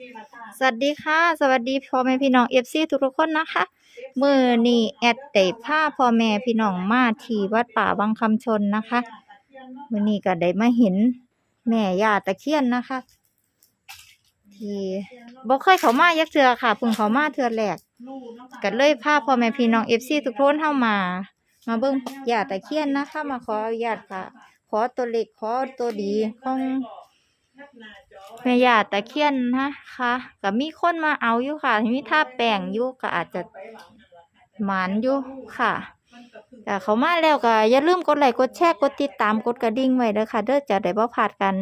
นี่ล่ะค่ะสวัสดีค่ะ สวัสดีพ่อแม่พี่น้องเอฟซีทุกๆคนนะคะมื้อนี้แอดได้พาพ่อแม่พี่น้องมาที่วัดป่าบางคำชนนะคะมื้อนี้ก็ได้มาเห็นแม่ย่าตะเคียนนะคะที่บ่เคยเข้ามายักเทื่อค่ะเพิ่งเข้ามาเทื่อแรกก็เลยพาพ่อแม่พี่น้องเอฟซีทุกคนเข้ามา มาเบิ่งย่าตะเคียนนะคะ มาขออนุญาตค่ะ ขอตัวเล็กขอตัวดีของ แม่ยาตะเคียนนะคะก็มีคนมาเอาอยู่ค่ะมีท่าแป้งอยู่ก็อาจจะหมานอยู่ค่ะแต่เขามาแล้วก็อย่าลืมกดไลค์กดแชร์กดติดตามกดกระดิ่งไว้เด้อค่ะเด้อจะได้บ่พลาดกัน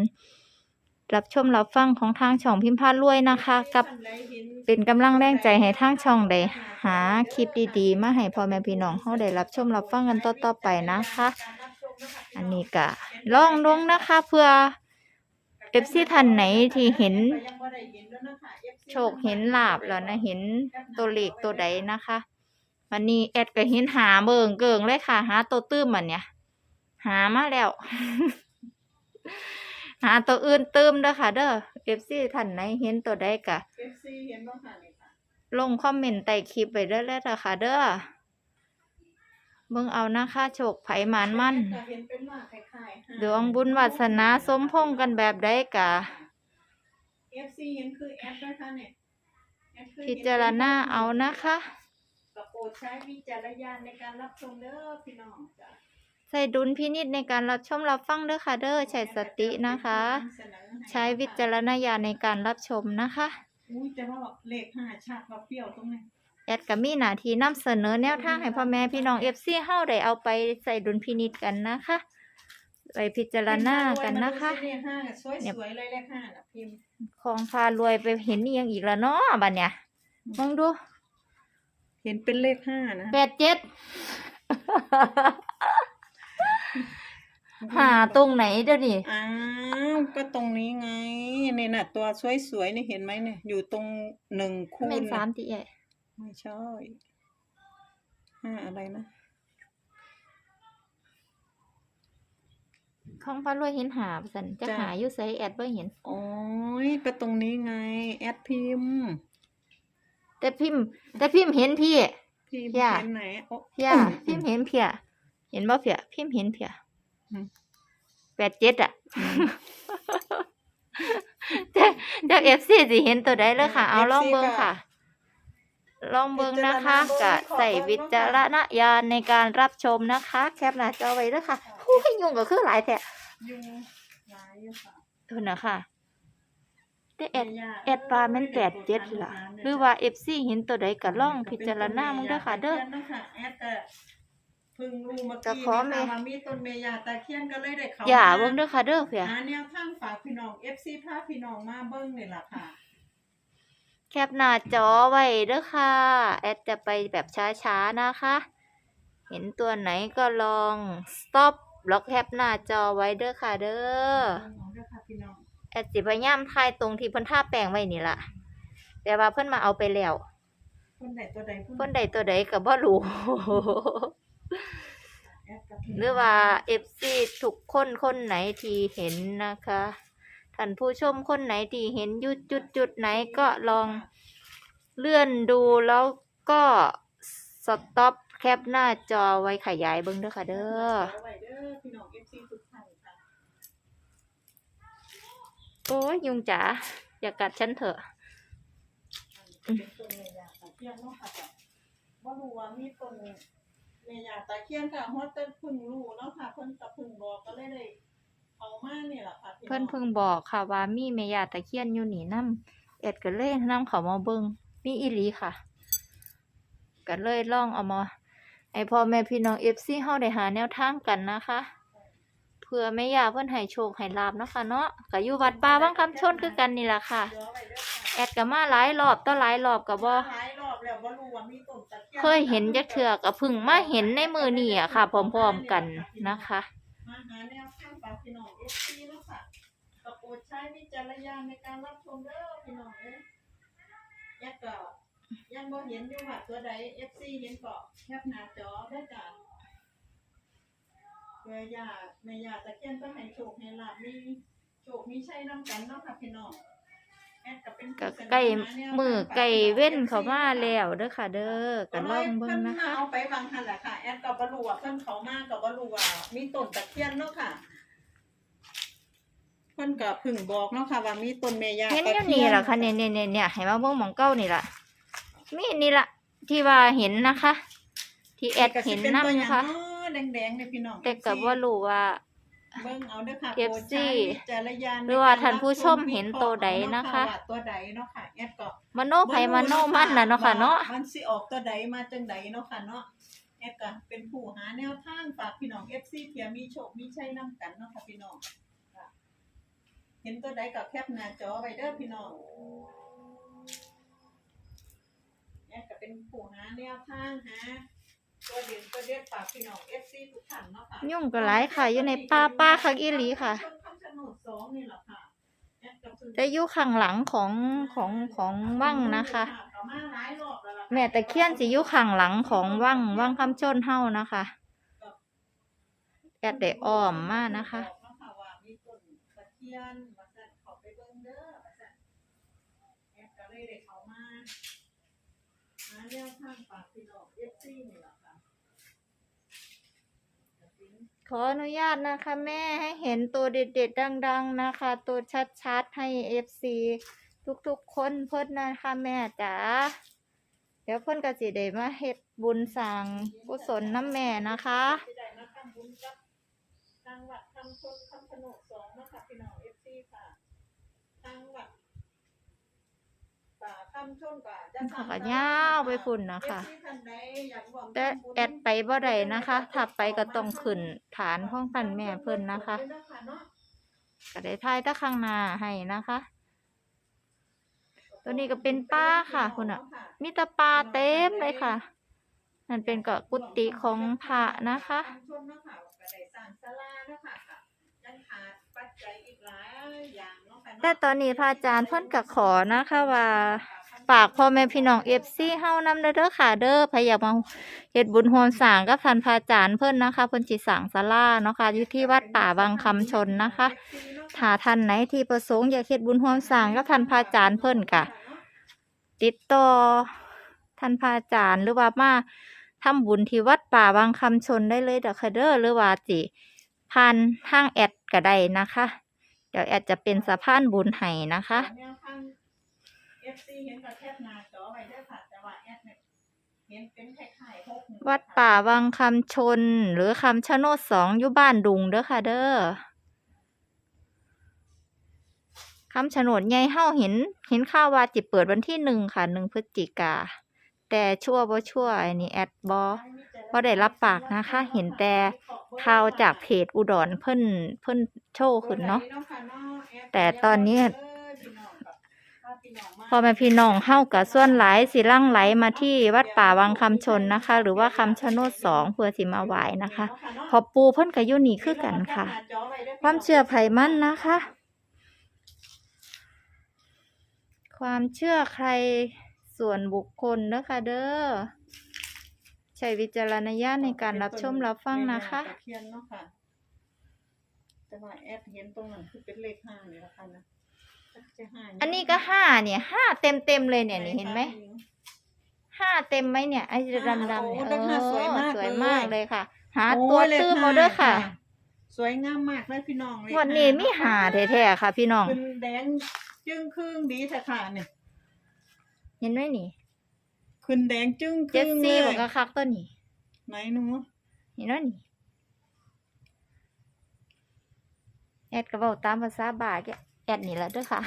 รับชมรับฟังของทางช่องพิมพ์พารวยนะคะ กับเป็นกำลังแรงใจให้ทางช่องได้หาคลิปดีๆ มาให้พ่อแม่พี่น้องเฮาได้รับชมรับฟังกันต่อๆไปนะคะ อันนี้ก็ลองลงนะคะ เพื่อ เอฟซีท่านไหนที่เห็น โชคเห็นลาบแล้วนะเห็นตัวเลขตัวใดนะคะวันนี้แอดก็เห็นหาเบิงเกิงเลยค่ะ หาตัวตื้มมันเนี่ย หามาแล้ว หาตัวอื่นตื้มเด้อค่ะ เด้อเอฟซีท่านไหนเห็นตัวใดกะ FC เห็นบ่ค่ะนี่ค่ะลงคอมเมนต์ใต้คลิปไปเด้อแล้วเด้อค่ะ เด้อ เบิ่งเอานะคะโชคไผหมานมันก็เห็นเป็นว่าคล้ายๆดวงบุญวาสนาสมพงษ์กันแบบใดกะ FC เห็นคือแอปด้วยค่ะเนี่ยแอปคือพิจารณาเอานะคะ ก็โปรดใช้วิจารณญาณในการรับชมเด้อพี่น้องจ้ะใส่ดุลพินิจในการรับชมรับฟังเด้อค่ะเด้อใช้สตินะคะใช้วิจารณญาณในการรับชมนะคะ อุ้ยจะว่าเลขห้าชาติว่าเปรี้ยวตรงไหน แอดก็มีหน้าที่นำเสนอแนวทางให้พ่อแม่พี่น้อง FC เฮาได้เอาไปใส่ดุลพินิจกันนะคะไปพิจารณากันนะคะเลขห้าสวยๆเลยเลขห้าน่ะพิมพ์ของพารวยไปเห็นอีหยังอีกแล้วเนาะบัดเนี่ยมองดู เห็นเป็นเลขห้านะแปดเจ็ดหาตรงไหนเดี๋ยวนี้อ้าวก็ตรงนี้ไงเนี่ยน่ะตัวสวยๆนี่เห็นไหมเนี่ยอยู่ตรงหนึ่งคูเป็นณสามน่ะตีใหญ่ ไม่ใช่ห้าอะไรนะ ของพารวยเห็นหาสันจะจ้ะ หาอยู่ไสแอดบ่เห็น โอ้ยก็ตรงนี้ไง แอดพิมพ์แต่พิมพ์ แต่พิมพ์เห็นพี่ พิมพ์ย่าเห็นไหนโอ้ เพียพิมพ์เห็นเพียเห็นบ่เพียพิมพ์เห็นเพียอืม แปดเจ็ดอะเจ้าเจ้าเอฟซีสิเห็นตัวใดเลยค่ะ เอาลองเบิ่งค่ะ ลองเบิ่งนะคะกะใส่วิจารณญาณในการรับชมนะคะ แคปหน้าจอไว้ด้วยค่ะอู้ยยุงก็คือหลายแท้ยุงหลายอยู่ค่ะเท่านะค่ะแต่แอดม่ย่าแอดปลาแม่นแปดเจ็ดล่ะ หรือว่าเอฟซีเห็นตัวใดก็ลองพิจารณามึงเด้อค่ะ เด้อแอดแต่เพึ่งรู้เมื่อก็กี้ขอนี่แม่ค่ะว่ามีต้นเมยาตะเคียนก็เลยได้เขาอย่ามาเบิ่งเด้อค่ะเด้อเพียหาแนวทางฝากพี่น้อง FC พาพี่น้องมาเบิ่งนี่ล่ะค่ะ แคปหน้าจอไว้เด้อค่ะ แอดจะไปแบบช้าๆนะคะ เห็นตัวไหนก็ลอง stop แล้วแคปหน้าจอไว้เด้อค่ะเด้อเอาเด้อค่ะพี่น้องแอดสิพยายามถ่ายตรงที่เพิ่นท่าแปลงไว้นี่ล่ะ แต่ว่าเพิ่นมาเอาไปแล้วคนใดตัวใดผู้เพิ่นใดตัวใดก็บ่รู้แอดกับพี่น้งหรือว่า FC ทุกคนคนไหนที่เห็นนะคะ ท่านผู้ชมคนไหนที่เห็นยุดจุดจุดไหนก็ลองเลื่อนดูแล้วก็สต็อปแคปหน้าจอไว้ขยายเบิ้งเด้อค่ะเด้อโอ้ยยุงจ๋าอย่ากัดฉันเถอะเป็นต้นเมยารู้ว่ามีต้นเมยาตะเคียนค่ะฮอดแต่เพิ่งรู้เนาะค่ะเพิ่นก็เพิ่งบอกก็เลยเล่ะค่ะพี่น้อง เพิ่นเพิ่งบอกค่ะว่ามีแม่ยาตะเคียนอยู่นี่นํเอ็ดก็เลยนํเขามาเบิงมีอีหลีค่ะก็เลยล่องเอามาให้พ่อแม่พี่น้อง FC เฮาได้หาแนวทางกันนะคะ เพื่อแม่ยาเพิ่นให้โชคให้ลาบเนาะค่ะเนาะก็อยู่วัดป่าบางคำชนคือกันนี่ล่ะค่ะเอค่ะ แอดก็มาหลายรอบต่อหลายรอบก็บ่หลายรอบแล้วบ่รู้ว่ามีต้นตะเคยเห็นจักเทื่อก็เพิ่งมาเห็นในมือนี่อะค่ะ พร้อมๆกันนะคะ มาหาแนวทางฝากพี่น้อง FC เนาะค่ะก็โปรดใช้วิจารณญาณในการรับชมเด้อพี่น้องเอ้ยแอดก็ยังบ่เห็นอยู่ว่าตัวใด FC เห็นก็แคปหน้าจอได้จ้ะเพื่อย่าแม่ย่าตะเคียนก็ให้โชคให้ลาบมีโชคมีชัยนํกันเนาะค่ะพี่น้องแอดก็เป็นก็ผู้เสนอใกล้หาแนวมือทางไก่ฝพี่น้องเว้นเข้า FC มาแล้วเด้อค่ะ เด้อก็ลองเบิ่งนะคะเพิ่เอาไปบางทันแหละค่ะแอดกับบรูว่าเพิ่นเขามากกับบรูว่ามีต้นตะเคียนเนาะค่ะเพิ่นก็เพึ่งบอกเนาะค่ะว่ามีต้นเมยาเห็นตะอยู่เคีนี่ยนล่ะค่ะเนี่ยเนี่ยเนี่ยเนี่ยให้มาเบิ่งหมองเก้านี่ล่ะมีนี่ล่ะ ที่ว่าเห็นนะคะ ที่แอดก็สิเห็นป็นำตัวอหยู่ยังค่ะเนาะแดงๆเนี่ยพี่น้องแต่ก็บ่รู้ว่าเบิ่งเอาเด้อค่ะ FC โปรดใช้วิจารณญาณหรือว่าท่านผู้ชมเห็นตัวใดนะคะว่าตัวใดเนาะค่ะแอดก็มโนไผมโนมันน่ะเนาะค่ะเนาะมันสิออกตัวใดมาจังใดเนาะค่ะเนาะแอดก็เป็นผู้หาแนวทางฝากพี่น้อง FC เที่ยมีโชคมีชัยนํกันเนาะค่ะพี่น้องค่ะ เห็นตัวใดก็แคปหน้าจอไว้เด้อพี่น้องแอดก็เป็นผู้หาแนวทางหาตัวเด่นตัวเด็ดฝากพี่น้อง FC ทุกท่านเนาะค่ะยุ่งก็หลายค่ะ อยู่ในป่าป่าคักอีหลีค่ะคำชะโนดสองนี่แหละค่ะแอดก็เพิ่งจะอยู่ข้างหลังของของของว่างนะคะ เอามาหลายรอบแล้วล่ะค่ะ แม่ตะเคียนสิอยู่ข้างหลังของว่างว่างคำชนเฮานะคะแอดได้อ้อมมานะคะบอกเนาะว่ามีต้นตะ เคียนว่าซั่นขาไปเบิ่งเด้อว่าซั่นแอดก็เลยได้เขามาหาแนวทางฝากพี่น้อง FC นี่แหละค่ะขออนุญาตนะคะแม่ให้เห็นตัวเด็ดๆ ดัง ๆ นะคะ ตัวชัดๆ ให้เอฟซีทุกๆ คนเพิ่นนะคะแม่จ๋าเดี๋ยวเพิ่นก็สิได้มาเฮ็ดบุญสร้างกุศลน้ำแม่นะคะ ที่ได้มาทำบุญกับทางวัดทำชนคำชะโนดสองเนาะค่ะพี่น้อง FC ค่ะทางวัดป่าคำชนก็จะเขาก็ยาวไปพุ่นนะคะ FC ท่านใดอยากร่วมแต่ทำบุญแอดไปบ่ได้นะคะถ้าไปก็ต้องขึ้นฐานห้องพันแม่เพิ่นนะคะ ก็ได้ทายตะข้างหน้าให้นะคะ ตัวนี้ก็เป็นป้าค่ะคุณอะมีแตะปลาเต็มเลยค่ะนั่นเป็นก็กุฏิของพระนะคะ แต่ตอนนี้พระอาจารย์เพิ่นก็ขอนะคะว่าฝากพ่อแม่พี่น้องเอฟซีเฮานำเด้อค่ะเด้อพยายามมาเฮ็ดบุญโฮมสร้างกับท่านพระอาจารย์เพิ่นนะคะเพิ่นสิสร้างศาลาเนาะค่ะอยู่ที่วัดป่าบางคำชนนะคะถ้าท่านไหนที่ประสงค์อยากเฮ็ดบุญโฮมสร้างกับท่านพระอาจารย์เพิ่นก็ติดต่อท่านพระอาจารย์หรือว่ามา ทำบุญที่วัดป่าบางคำชนได้เลยเด้อค่ะเด้อหรือว่าสิผ่านทางแอดก็ได้นะคะ เดี๋ยวแอดจะเป็นสะพานบุญให้นะคะ แนวทาง FC เห็นกับแคบหน้าจอไว้เด้อค่ะแต่ว่าแอดเนี่ยเห็นเป็นคล้ายๆหกหนึ่งวัดป่าวังคำชน หรือคำชะโนดสองอยู่บ้านดุงเด้อค่ะเด้อคำชะโนดใหญ่เฮาเห็น เห็นข่าวว่าจิเปิดวันที่หนึ่งค่ะหนึ่งพฤศจิกา แต่ชั่วบ่ชั่วอันนี้แอดบอบ่ได้รับปากนะคะ เห็นแต่ข่าวจากเพจอุดรเพิ่นเพิ่นโชว์ขึ้นเนาะแต่ตอนนี้พอแม่พี่น้องเฮากับส่วนหลายสิลั่งไหลมาที่วัดป่าวังคำชนนะคะ หรือว่าคำชะโนดสองเพื่อสิมาไหวนะคะ พอปูเพิ่นก็อยู่นี่คือกันค่ะ ความเชื่อไผ่มั่นนะคะ ความเชื่อใคร ส่วนบุคคลนะคะเด้อใช้วิจารณญาณในการรับชมรับฟังนะคะ ตเคียนเนาะค่ะ แต่ว่าแอดเห็นตรงนั้นคือเป็นเลขห้านี่ละค่ะนะจะห้าย่างอันนี้ก็ห้าเนี่ยห้าเต็มเต็มๆเลยเนี่ยนี่เห็นไหมห้าเต็มไหมเนี่ยไอ้ดำดำๆเนี่ยโอ้เลขห้าสวยมากสวยเลยมากเลยค่ะ หาโอ้ตัวเลขตื้มห้เอาเด้อค่ะสวยงามมากเลยพี่น้องเลขวันนี้มีหาแท้ๆค่ะ พี่น้องขึ้นแดงจึ้งครึ่งดีแต่ค่ะเนี่ย เห็นไหมนี่ขึ้นแดงจึ้งคเจ็รึ่ดงซี่เลบอกยก็คักตัวนี้ ไหนหนูเห็นไหมนี่แอดกระเป๋าตามภาษาบาทแอดนี่แหละเด้อค่ะ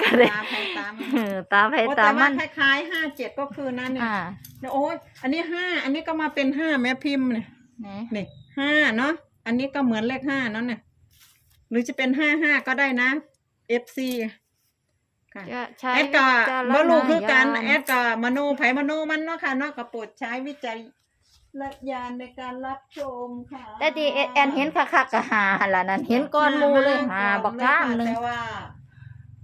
ก็เลยตามใครตามเออตามไปโอ้ตามแต่มัว่าน คล้ายๆห้าเจ็ดก็คือนั่นเนี่ยอ่าเนี่ยโอ้ยอันนี้ห้าอันนี้ก็มาเป็นห้าแม่พิมพ์เนี่ยนะนี่ห้าเนาะอันนี้ก็เหมือนเลขห้าเนาะเนี่ยหรือจะเป็นห้าห้าก็ได้นะ FC ค่ะ จะใช้แอดก็วิจารณบ่รู้คือกันญาณแอดก็มโนไผมโนมันเนาะค่ะเนาะก็โปรดใช้วิจัยและญาณในการรับชมค่ะแต่ที่แอนเห็นคักๆก็หาหั่นล่ะนั่นเห็นก้อนหมูเลยหาบักงามหนึงแต่ว่า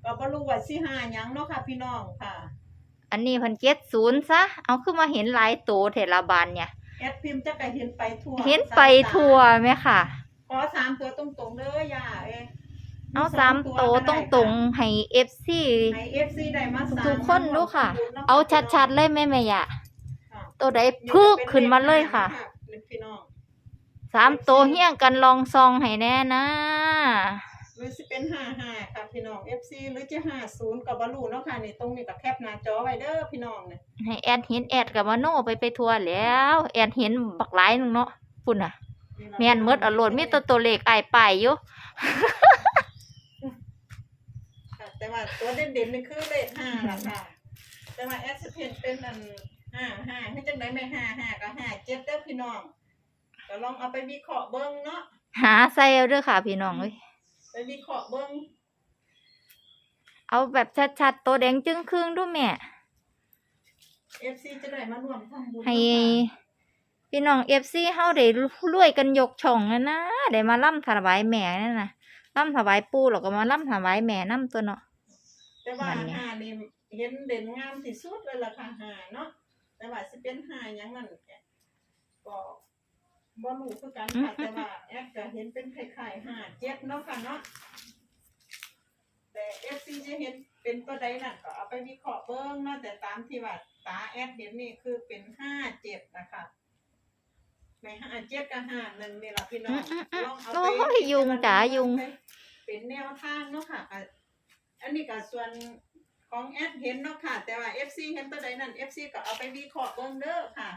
ก็บ่รู้ว่าสิหาหยังเนาะค่ะ พี่น้องค่ะ อันนี้เพันเจ็ดศูนย์ซะเอาขึ้นมาเห็นหลายโตเทละบานเนี่ย แอดพิมพ์จะก็เห็นไปทั่วเห็นไปทั่วไหมค่ะ ขอสามตัวตรงๆเด้อย่าเอ้ย เอาสามโตวตรงๆให้เอฟซีๆให้เอฟซีได้มาสามทุกคนดูค่ะๆเอาชัดๆเลยแม่แม่ยะค่ะตัวใดพึกขึ้นมาเลยค่ะพี่น้องสามตัวเฮี้ยงกันลองซองให้แน่นะหรือสิเป็นห้าห้าค่ะพี่น้อง FC หรือจะห้าศูนย์กับบรูเนาะค่ะนี่ตรงนี้กับแคปหน้าจอไว้เด้อพี่น้องเนี่ยให้แอดเห็นแอดกับมาโนไปไปทัวร์แล้วแอดเห็นบักหลายหนึงเนาะพุ่นน่ะ แม่นหมดอรรถมีแตัวตัวเลขอ้ายป้ายอยู่ค่ะแต่ ว่าตัวเด่นๆนี่คือเลขห้าล่ะค่ะ แต่ว่าแอดสเพนเป็นอันห้าห้าให้จังไดไม่ห้าห้าก็ห้าเจ็ดเด้อพี่น้องก็ลองเอาไปวิเคราะห์เบิ่งเนาะหาใส่เอาเด้อค่ะ พี่น้องเอ้ยไปวิเคราะห์เบิ่งเอาแบบชัดๆตัวแดงจึงครึ่งดูแม่ FC จะได้มาร่วมทำบุญให้เนาะค่ะพี่น้องเอฟซีเฮาได้รวยกันยกช่องนะนะได้มาล่ำถวายแม่นั่นน่ะล่ำถวายปู่แล้วก็มาล่ำถวายแม่นํตัวเนาะ แต่ว่านั่นไงหานี่เห็นเด่นงามที่สุดเลยล่ะค่ะหาเนาะแต่ว่าสิเป็นหาหยังนั่นก็บ่รู้คือกันค่ะแต่ว่าแอดก็เห็นเป็นคล้ายๆหาเจ็ดเนาะค่ะเนาะแต่ FC จะเห็นเป็นตัวใดนั่นก็เอาไปวิเคราะห์เบิ่งเนาะแต่ตามที่ว่าตาแอดเห็นนี่คือเป็นห้าเจ็ดนะคะในห้าเจ็ดกับห้าหนึ่งนี่ล่ะพี่น้องลองเอาไปโอ้ยยุงจ๋ายุงเป็นแนวทางเนาะค่ะ อะอันนี้ก็ส่วนของแอดเห็นเนาะค่ะ แต่ว่า FC เห็นตัวใดนั่น FC ก็เอาไปวิเคราะห์เบิ่งเด้อค่ะ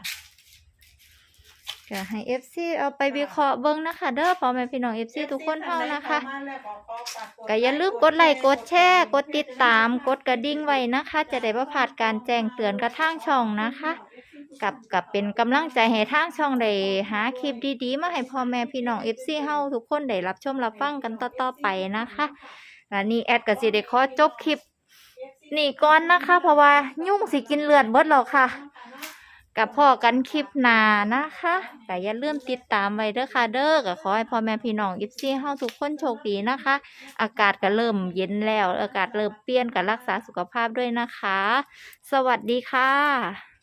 ก็ให้เอฟซีเอาไปวิเคราะห์เบิ่งนะคะ เด้อพ่อแม่พี่น้องเอฟซีทุกคนเฮานะคะท่านใดเข้ามาแล้วก็ขอฝากก็อย่าลืมกดไลค์กดแชร์กดติดตามกดกระดิ่งไว้นะคะ จะได้บ่พลาดการแจ้งเตือนกระทั่งช่องนะคะ กับกับเป็นกำลังใจให้ทางช่องได้หาคลิปดีๆ มาให้พ่อแม่พี่น้อง FC เฮาทุกคนได้รับชมรับฟังกันต่อๆไปนะคะ และนี่แอดก็สิได้ขอจบคลิปนี่ก่อนนะคะ เพราะว่ายุ่งสิกินเลือดเบิดแล้วค่ะ กับพ่อกันคลิปหนานะคะก็อย่าลืมติดตามไว้เด้อค่ะเด้อก็ขอให้พ่อแม่พี่น้อง FC เฮาทุกคนโชคดีนะคะ อากาศก็เริ่มเย็นแล้ว อากาศเริ่มเปลี่ยนก็รักษาสุขภาพด้วยนะคะ สวัสดีค่ะ